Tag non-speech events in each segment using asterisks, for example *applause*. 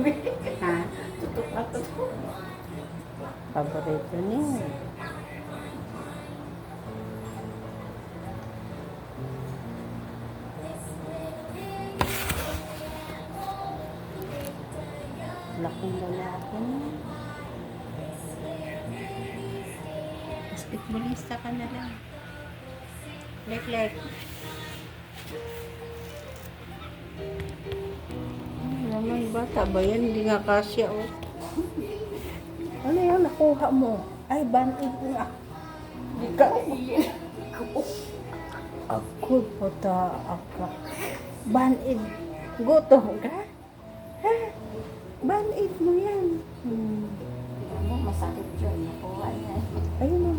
kami. Ha? Tutok na tutok. Paborito niya. Laking lalaki niya. Basketballista ka na lang. Lek, lek. Naman bata ba yan? Hindi nga kasya, oh. Ano yan nakuha mo? Ay, banid nga. Ikaw. Ako puta ako. Banid. Gutom ka? Ha? Banid mo yan. Hmm. Ano, masakit yun. Nakuha niya. Ayun na.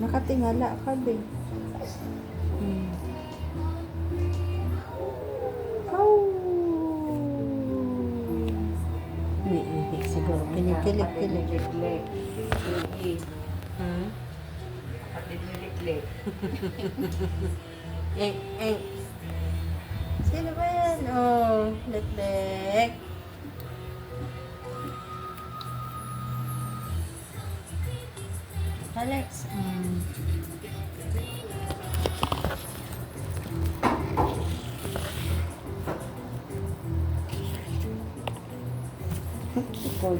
Nakatingala ka, be. Sige. Hmm? Kapatid ni Liklik. Eh, eh. Sino ba yan? Oh, lek-lek. Alex. Mm. Ikaw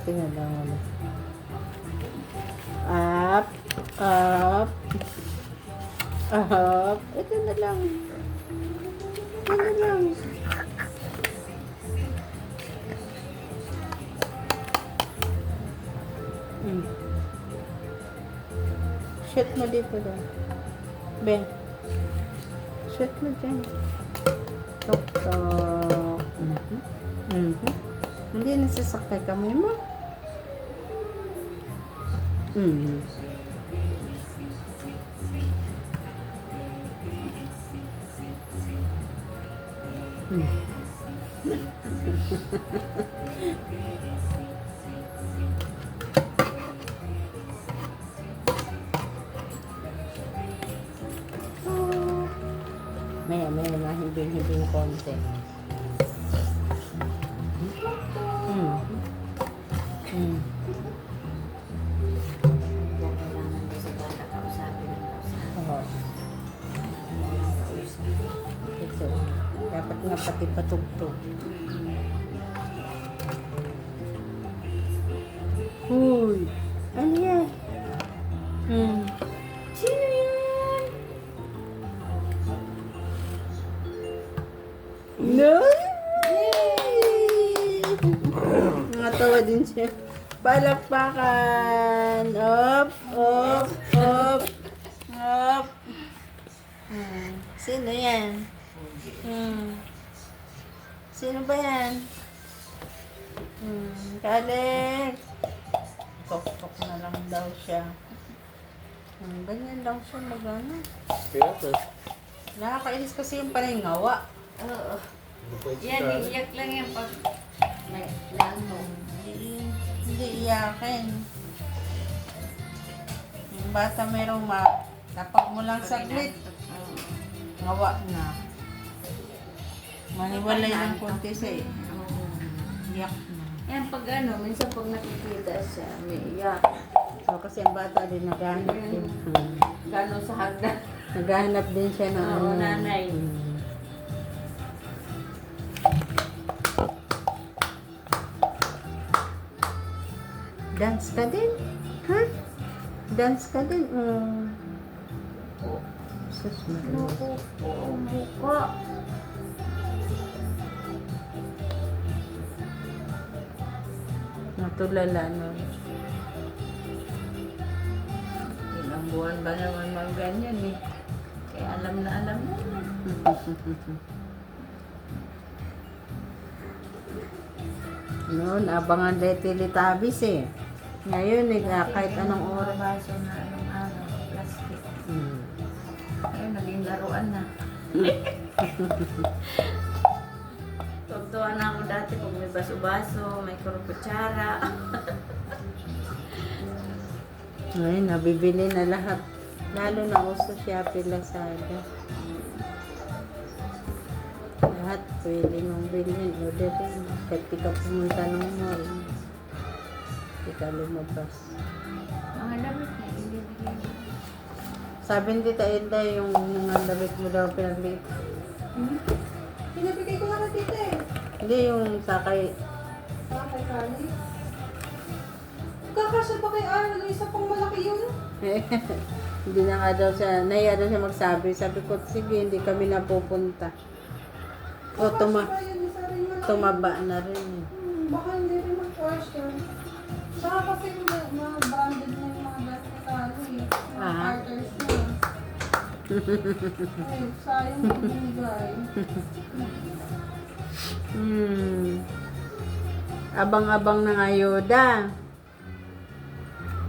Patingin lang ano. Up, up, up. Ito na lang. Ito na lang. Hmm. Shoot mo dito daw. Ben. Shoot mo dyan. Tok, tok. Mhm. Mhm. Hindi nasasakay kamay mo. Mm. *laughs* Maya, maya na hibing-hibing konti. Nga pati patugtog. Uy! Ano yan? Hmm. Sino yan? No! Natawa din siya. Palakpakan! Up! Up! Up! Up! Hmm. Sino yan? Hmm. Sino ba yan? Hmm. Kalik! Tok-tok na lang daw siya. Hmm. Ganyan daw siya mag-ano. Kaya to. Nakakainis kasi yung paningawa. Oo. Hindi pwede Yan, iiyak lang yan pag may lamo. Hindi, hindi iyakin. Yung bata merong ma... Tapag mo lang saglit, Oo. ngawa na. Maniwalay ng konti sa Oo. iyak na. Yan pag ano, minsan pag nakikita siya, may iyak. So, kasi ang bata din naghahanap din. Hmm. Gano'n sa hagdan. Naghahanap din siya ng Oo, ano. nanay. Hmm. Dance ka din? Ha? Dance ka din? Mm. Sus, Maria. Naku po, ang buka. Natulala no. Ilang buwan ba naman mag ganyan eh. Kaya alam na alam mo. *laughs* Noon, abangan dahil Teletubbies eh. Ngayon, eh, ah, kahit anong oras. Baso na anong ano, plastic. Hmm. Ayun, naging laruan na. *laughs* dati pag may baso-baso, may kutsara. *laughs* Ay, nabibili na lahat. Lalo na uso Shopee, Lazada. Lahat pwede mong bilhin. Orderin. Kahit di ka pumunta ng mall. Di ka lumabas. Mga damit na ibibigay. Sabi ni Tita Edna yung mga damit mo daw pinagliit. Hmm? Hindi yung sakay. Ah, kay Kali. Kakasya pa kay Arnold, isa pang malaki yun. *laughs* hindi na nga daw siya, nahiya daw siya magsabi. Sabi ko, sige, hindi kami napupunta. O, tuma, yun, tumaba na rin. eh. Hmm, baka hindi rin mag-question. Saka kasi mga, mga branded na yung mga dati ni Kali. Mga Ah. Carters na. *laughs* eh, sayang yung binigay. *laughs* Hmm. Abang-abang ng ayuda.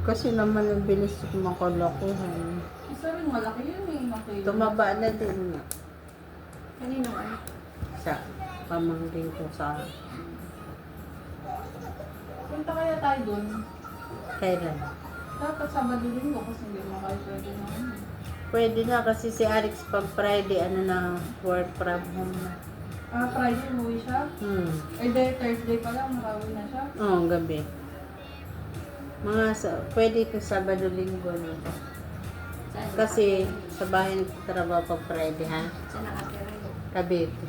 Kasi naman ang bilis makalakuhan. Isa rin malaki yun eh. Malaki. Tumaba na din. Kanino ano? Sa pamangkin ko sa Punta kaya tayo dun. kailan. Dapat Sabado din ko kasi hindi mo kayo pwede na ano. Pwede na kasi si Alex pag Friday, ano na, work from home na. Ah, Friday umuwi siya. Hmm. Eh, di, Thursday pa lang, makawi na siya. Oo, gabi. Mga sa, pwede ito Sabado Linggo na. Saan? Kasi sa bahay nagtatrabaho pag Friday, ha? Saan nakatira yun? Cavite.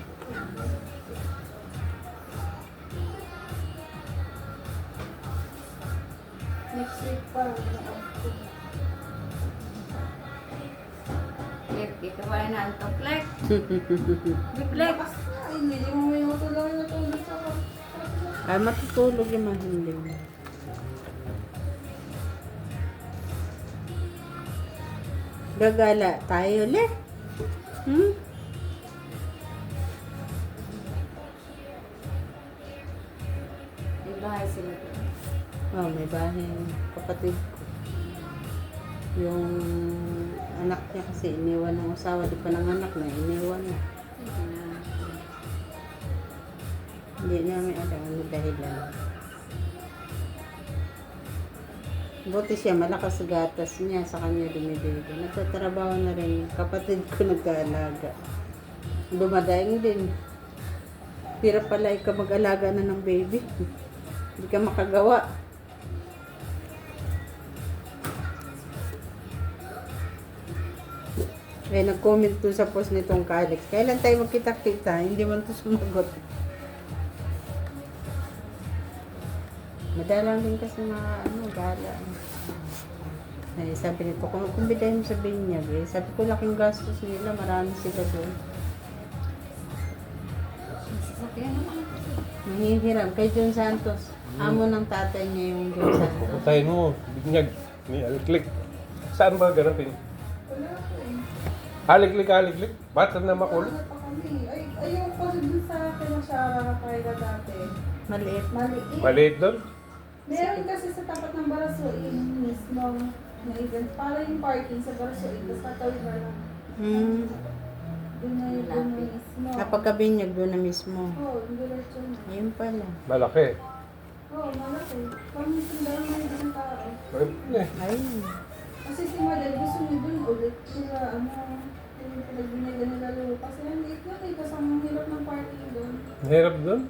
Next week pa. Lek, di ka ba na antok, Lek? Lek, Lakas na. Ay, *laughs* hindi mo may matulog na tulog sa Ay, matutulog yung mga hindi mo. Gagala tayo ulit. Hmm? May bahay sila doon. Oh, may bahay. Kapatid ko. Yung anak niya kasi iniwan ng asawa. Di pa nanganak na, iniwan na. Hindi namin alam ano dahilan. Buti siya, malakas gatas niya, sa kanya dumibigay. Nagtatrabaho na rin, kapatid ko nag-aalaga. Dumadaing din. Hirap pala ikaw mag-alaga na ng baby. Hindi ka makagawa. Eh, nag-comment to sa post nitong Alex. Kailan tayo magkita-kita? Hindi man to sumagot. Madalang din kasi mga ano, gala. Ay, sabi nito, kung kumbidahin mo sa binyag, eh. Sabi ko, laking gastos nila, marami sila doon. Nangihiram. Kay John Santos, amo ng tatay niya yung John Santos. Pupuntahin mo, binyag, may aliklik. Saan ba ganapin? Eh. Aliklik, aliklik. Ba't na makulit? Ay, ayun ko dun sa pinasara kaya dati. Maliit. Maliit. Maliit doon? Meron kasi sa tapat ng Barasuin mismo na event. Para yung parking sa Barasuin, tapos tatawid na lang. Hmm. Doon na yung doon na mismo. Kapag kabinyag doon na mismo. Oo, oh, yung diretso na. Ayun pala. Malaki. Oo, oh, malaki. Pamisan lang na yung tao. Ayun. Kasi si Madel gusto niya dun ulit. Kaya ano, yung pinagbinigyan nila lupa. Kasi ang liit lang eh, kasi ang hirap ng parking doon. Mahirap doon?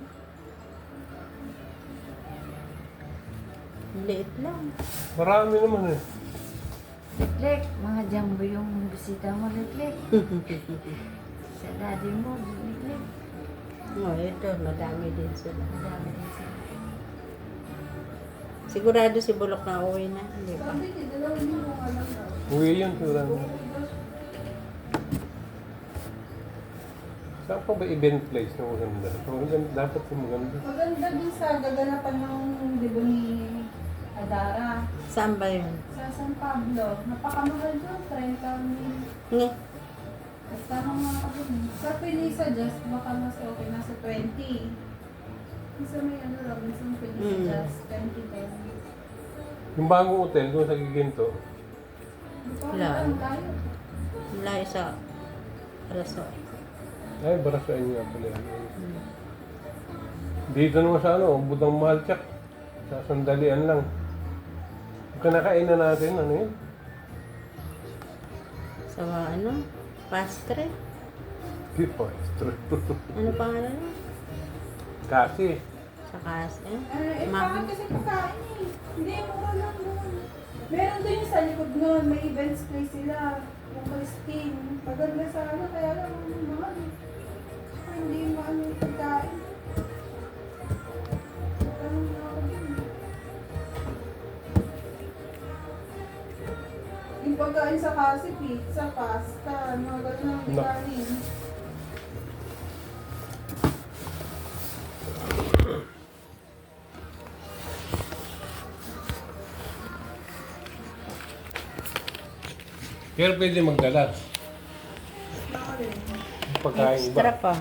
Liit lang. Marami naman eh. Lek, mga jumbo yung bisita mo, Lek, Lek. *laughs* Sa daddy mo, Lek, Lek. Oh, ito, madami din sila. Madami din sila. Sigurado si Bulok na uwi na. Hindi daw. Uwi yun, sigurado. Saan pa ba event place na maganda? Maganda, dapat maganda. Maganda din sa gaganapan ng di ba ni Adara. Saan ba yun? Sa San Pablo. Napakamahal doon, 30 mil. Nga. Basta nang mga kapatid. Sa Pinisa Just, baka mas okay, nasa 20. Isa may ano lang, isa may Pinisa Mm. Just, 20 din. Yung bagong hotel doon sa Giginto, Wala. Wala. Layo sa Araso. ay, barasaan niya pala. yan. Hmm. Dito naman sa ano, budang mahal tsak. Sa sandalian lang. Kinakain na natin, ano yun? Sa ano? Pastre? Di pa, extra. *laughs* Ano pangalan mo? Kasi, Sa kas eh? Eh, eh Ma- bakit kasi pagkain eh? Hindi, mura lang nun. Meron doon yung sa likod nun, may events place sila. Yung Christine. Paganda sa ano, kaya lang ang mahal. Ay, hindi maano yung pagkain. Pagkain sa kasi, pizza, pasta, mga ganun ang No. kanin. pero pwede magdala. Pagkain iba. Extra pa.